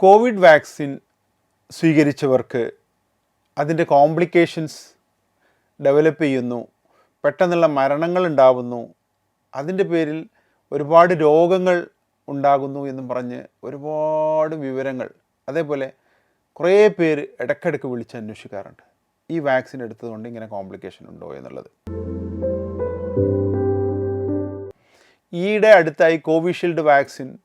Covid vaccine സ്വീകരിച്ചവർക്ക് അതിന്റെ complications develop ചെയ്യുന്നു പെട്ടെന്നുള്ള മരണങ്ങൾ ഉണ്ടാവുന്നു അതിന്റെ പേരിൽ ഒരുപാട് രോഗങ്ങൾ ഉണ്ടാകുന്നു എന്നും പറഞ്ഞ് ഒരുപാട് വിവരങ്ങൾ അതേപോലെ കുറേ പേര് ഇടയ്ക്കിടയ്ക്ക് വിളിച്ച് അന്വേഷിക്കാറുണ്ട്. ഈ വാക്സിൻ എടുത്തതുകൊണ്ട് ഇങ്ങനെ കോംപ്ലിക്കേഷൻ ഉണ്ടോ എന്നുള്ളത്. ഈയിടെ അടുത്തായി കോവിഷീൽഡ് വാക്സിൻ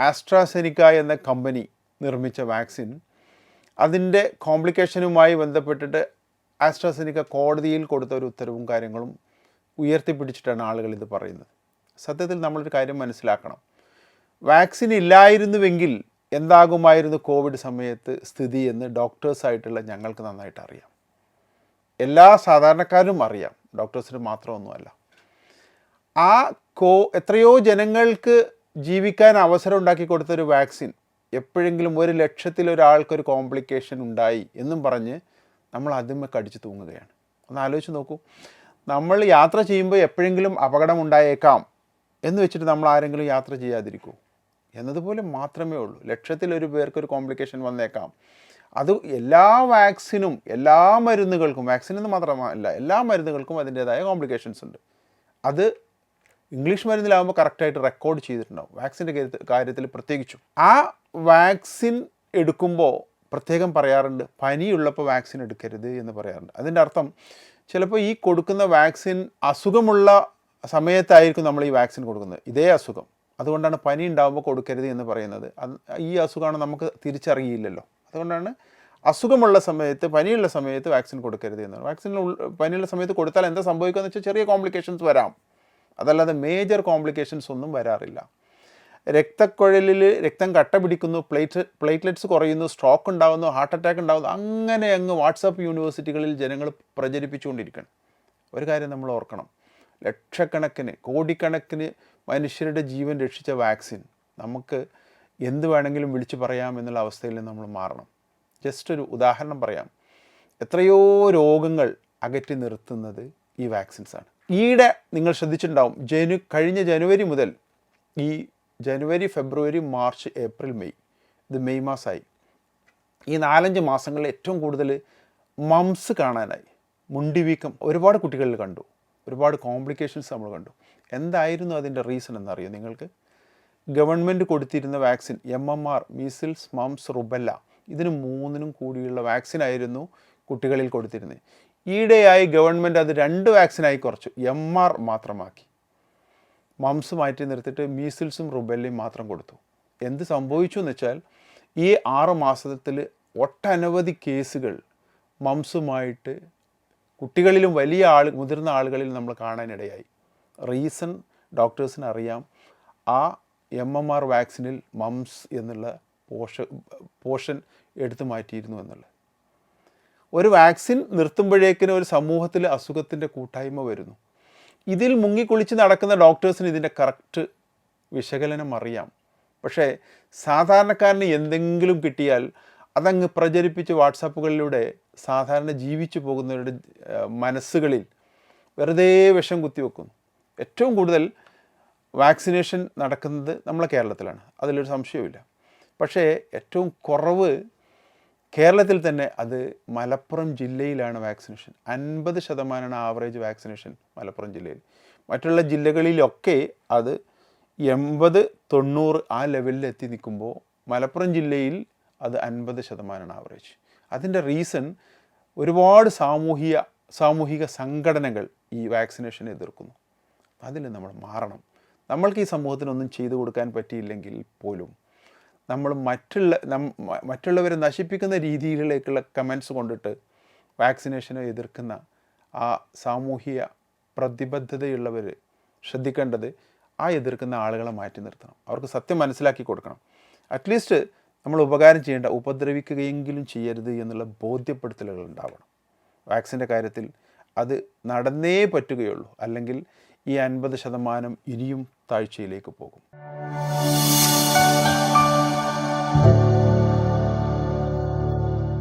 ആസ്ട്രാസെനിക്ക എന്ന കമ്പനി നിർമ്മിച്ച വാക്സിൻ. അതിന്റെ കോംപ്ലിക്കേഷനുമായി ബന്ധപ്പെട്ടിട്ട് ആസ്ട്രാസെനിക്ക കോടതിയിൽ കൊടുത്ത ഒരു ഉത്തരവും കാര്യങ്ങളും ഉയർത്തിപ്പിടിച്ചിട്ടാണ് ആളുകൾ ഇത് പറയുന്നത്. സത്യത്തിൽ നമ്മളൊരു കാര്യം മനസ്സിലാക്കണം. വാക്സിൻ ഇല്ലായിരുന്നുവെങ്കിൽ എന്താകുമായിരുന്നു കോവിഡ് സമയത്ത് സ്ഥിതി എന്ന് ഡോക്ടേഴ്സായിട്ടുള്ള ഞങ്ങൾക്ക് നന്നായിട്ട് അറിയാം. എല്ലാ സാധാരണക്കാരും അറിയാം. ഡോക്ടേഴ്സിന് മാത്രമൊന്നുമല്ല. ആ കോ എത്രയോ ജനങ്ങൾക്ക് ജീവിക്കാൻ അവസരം ഉണ്ടാക്കി കൊടുത്തൊരു വാക്സിൻ എപ്പോഴെങ്കിലും ഒരു ലക്ഷത്തിൽ ഒരാൾക്കൊരു കോംപ്ലിക്കേഷൻ ഉണ്ടായി എന്നും പറഞ്ഞ് നമ്മൾ അതിന്മേ കടിച്ചു തൂങ്ങുകയാണ്. ഒന്ന് ആലോചിച്ച് നോക്കൂ. നമ്മൾ യാത്ര ചെയ്യുമ്പോൾ എപ്പോഴെങ്കിലും അപകടം ഉണ്ടായേക്കാം എന്ന് വെച്ചിട്ട് നമ്മൾ ആരെങ്കിലും യാത്ര ചെയ്യാതിരിക്കൂ. എന്നതുപോലെ മാത്രമേ ഉള്ളൂ. ലക്ഷത്തിൽ ഒരു പേർക്ക് ഒരു കോംപ്ലിക്കേഷൻ വന്നേക്കാം. അത് എല്ലാ വാക്സിനും എല്ലാ മരുന്നുകൾക്കും വാക്സിൻ എന്ന് മാത്രമല്ല എല്ലാ മരുന്നുകൾക്കും അതിന്റേതായ കോംപ്ലിക്കേഷൻസ് ഉണ്ട്. അത് ഇംഗ്ലീഷ് മരുന്നിലാകുമ്പോൾ കറക്റ്റായിട്ട് റെക്കോർഡ് ചെയ്തിട്ടുണ്ടാവും. വാക്സിന്റെ കാര്യത്തിൽ പ്രത്യേകിച്ചും. ആ വാക്സിൻ എടുക്കുമ്പോൾ പ്രത്യേകം പറയാറുണ്ട് പനിയുള്ളപ്പോൾ വാക്സിൻ എടുക്കരുത് എന്ന് പറയാറുണ്ട്. അതിന്റെ അർത്ഥം ചിലപ്പോൾ ഈ കൊടുക്കുന്ന വാക്സിൻ അസുഖമുള്ള സമയത്തായിരിക്കും നമ്മൾ ഈ വാക്സിൻ കൊടുക്കുന്നത്. ഇതേ അസുഖം. അതുകൊണ്ടാണ് പനി ഉണ്ടാകുമ്പോൾ കൊടുക്കരുത് എന്ന് പറയുന്നത്. ഈ അസുഖമാണ് നമുക്ക് തിരിച്ചറിയില്ലല്ലോ. അതുകൊണ്ടാണ് അസുഖമുള്ള സമയത്ത് പനിയുള്ള സമയത്ത് വാക്സിൻ കൊടുക്കരുത് എന്നാണ്. വാക്സിൻ പനിയുള്ള സമയത്ത് കൊടുത്താൽ എന്താ സംഭവിക്കുക എന്ന് വെച്ചാൽ ചെറിയ കോംപ്ലിക്കേഷൻസ് വരാം. അതല്ലാതെ മേജർ കോംപ്ലിക്കേഷൻസ് ഒന്നും വരാറില്ല. രക്തക്കുഴലിൽ രക്തം കട്ട പിടിക്കുന്നു പ്ലേറ്റ് പ്ലേറ്റ്ലെറ്റ്സ് കുറയുന്നു സ്ട്രോക്ക് ഉണ്ടാകുന്നു ഹാർട്ട് അറ്റാക്ക് ഉണ്ടാകുന്നു അങ്ങനെ അങ്ങ് വാട്സാപ്പ് യൂണിവേഴ്സിറ്റികളിൽ ജനങ്ങൾ പ്രചരിപ്പിച്ചുകൊണ്ടിരിക്കണം ഒരു കാര്യം നമ്മൾ ഓർക്കണം. ലക്ഷക്കണക്കിന് കോടിക്കണക്കിന് മനുഷ്യരുടെ ജീവൻ രക്ഷിച്ച വാക്സിൻ നമുക്ക് എന്ത് വേണമെങ്കിലും വിളിച്ചു പറയാം എന്നുള്ള അവസ്ഥയിൽ നമ്മൾ മാറണം. ജസ്റ്റ് ഒരു ഉദാഹരണം പറയാം. എത്രയോ രോഗങ്ങൾ അകറ്റി നിർത്തുന്നത് ഈ വാക്സിൻസാണ് ഈയിടെ നിങ്ങൾ ശ്രദ്ധിച്ചിട്ടുണ്ടാവും ജനു കഴിഞ്ഞ ജനുവരി മുതൽ ഈ ജനുവരി ഫെബ്രുവരി മാർച്ച് ഏപ്രിൽ മെയ് ഇത് മെയ് മാസമായി. ഈ നാലഞ്ച് മാസങ്ങളിൽ ഏറ്റവും കൂടുതൽ മംസ് കാണാനായി മുണ്ടിവീക്കം ഒരുപാട് കുട്ടികളിൽ കണ്ടു ഒരുപാട് കോംപ്ലിക്കേഷൻസ് നമ്മൾ കണ്ടു. എന്തായിരുന്നു അതിന്റെ റീസൺ എന്നറിയോ നിങ്ങൾക്ക്? ഗവൺമെന്റ് കൊടുത്തിരുന്ന vaccine M M R measles mumps rubella ഇതിന് മൂന്നിനും കൂടിയുള്ള വാക്സിൻ ആയിരുന്നു കുട്ടികളിൽ കൊടുത്തിരുന്നത്. ഈയിടെയായി ഗവൺമെന്റ് അത് രണ്ട് വാക്സിനായി കുറച്ചു. M R മാത്രമാക്കി. മംസ് മാറ്റി നിർത്തിയിട്ട് മീസിൽസും റുബെല്ലയും മാത്രം കൊടുത്തു. എന്ത് സംഭവിച്ചു എന്ന് വെച്ചാൽ ഈ ആറ് മാസത്തിൽ ഒട്ടനവധി കേസുകൾ മംസുമായിട്ട് കുട്ടികളിലും വലിയ ആൾ മുതിർന്ന ആളുകളിൽ നമ്മൾ കാണാനിടയായി. റീസൺ ഡോക്ടേഴ്സിന് അറിയാം. ആ എം എം ആർ വാക്സിനിൽ മംസ് എന്നുള്ള പോഷ പോഷൻ എടുത്തു മാറ്റിയിരുന്നു എന്നുള്ളത്. ഒരു വാക്സിൻ നിർത്തുമ്പോഴേക്കിനും ഒരു സമൂഹത്തിൽ അസുഖത്തിന്റെ കൂട്ടായ്മ വരുന്നു. ഇതിൽ മുങ്ങിക്കുളിച്ച് നടക്കുന്ന ഡോക്ടേഴ്സിന് ഇതിന്റെ കറക്റ്റ് വിശകലനം അറിയാം. പക്ഷേ സാധാരണക്കാരന് എന്തെങ്കിലും കിട്ടിയാൽ അതങ്ങ് പ്രചരിപ്പിച്ച് വാട്സാപ്പുകളിലൂടെ സാധാരണ ജീവിച്ചു പോകുന്നവരുടെ മനസ്സുകളിൽ വെറുതെ വിഷം കുത്തിവെക്കുന്നു ഏറ്റവും കൂടുതൽ വാക്സിനേഷൻ നടക്കുന്നത് നമ്മളെ കേരളത്തിലാണ്. അതിലൊരു സംശയവുമില്ല. പക്ഷേ ഏറ്റവും കുറവ് കേരളത്തിൽ തന്നെ അത് മലപ്പുറം ജില്ലയിലാണ് വാക്സിനേഷൻ. അൻപത് ശതമാനമാണ് ആവറേജ് വാക്സിനേഷൻ മലപ്പുറം ജില്ലയിൽ. മറ്റുള്ള ജില്ലകളിലൊക്കെ അത് എൺപത് തൊണ്ണൂറ് ആ ലെവലിൽ എത്തി നിൽക്കുമ്പോൾ മലപ്പുറം ജില്ലയിൽ അത് അൻപത് ശതമാനമാണ് ആവറേജ്. അതിന്റെ റീസൺ ഒരുപാട് സാമൂഹിക സാമൂഹിക സംഘടനകൾ ഈ വാക്സിനേഷനെ എതിർക്കുന്നു. അതിൽ നമ്മൾ മാറണം. നമ്മൾക്ക് ഈ സമൂഹത്തിനൊന്നും ചെയ്തു കൊടുക്കാൻ പറ്റിയില്ലെങ്കിൽ പോലും നമ്മൾ മറ്റുള്ള മറ്റുള്ളവരെ നശിപ്പിക്കുന്ന രീതിയിലേക്കുള്ള കമൻസ് കൊണ്ടിട്ട് വാക്സിനേഷനെ എതിർക്കുന്ന ആ സാമൂഹിക പ്രതിബദ്ധതയുള്ളവർ ശ്രദ്ധിക്കേണ്ടത് ആ എതിർക്കുന്ന ആളുകളെ മാറ്റി നിർത്തണം. അവർക്ക് സത്യം മനസ്സിലാക്കി കൊടുക്കണം. അറ്റ്ലീസ്റ്റ് നമ്മൾ ഉപകാരം ചെയ്യേണ്ട ഉപദ്രവിക്കുകയെങ്കിലും ചെയ്യരുത് എന്നുള്ള ബോധ്യപ്പെടുത്തലുകൾ ഉണ്ടാവണം. വാക്സിന്റെ കാര്യത്തിൽ അത് നടന്നേ പറ്റുകയുള്ളൂ. അല്ലെങ്കിൽ ഈ അൻപത് ശതമാനം ഇനിയും താഴ്ചയിലേക്ക് പോകും. Thank you.